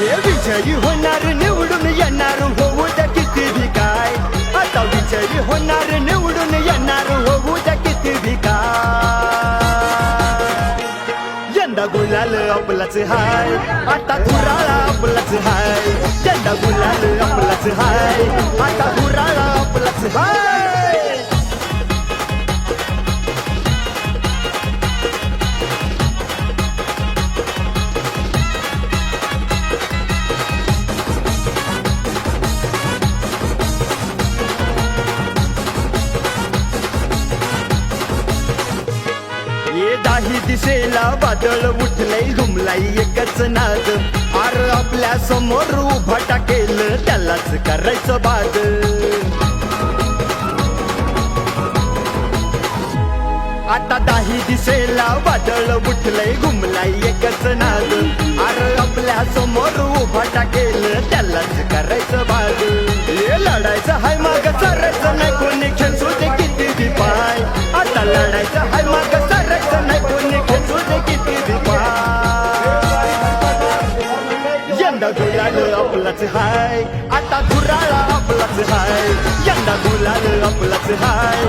हे विजयी होणार निवडून येणार होऊ द्या किती भी काय आता विजयी होणार निवडून येणार होऊ द्या किती भी काय यंदा गुलाल आपलाच हाय आता गुराळा आपलाच हाय यंदा गुलाल आपलाच हाय आता गुराळा आपलाच हाय दाही दिशेला बादल उठलंय घुमलाई एकच नाद. आर आपल्यासमोर उभा टाकेल त्यालाच करायचं बाद. आता दाही दिशेला बादल उठलंय घुमलाई एकच नाद. आर आपल्यासमोर उभा टाकेल त्यालाच करायचं बाद. लढायचं हाय माग चारायचं यंदा गुलाल आपलाच हाय. आता गुराळा आपलाच हाय. यंदा गुलाल आपलाच हाय.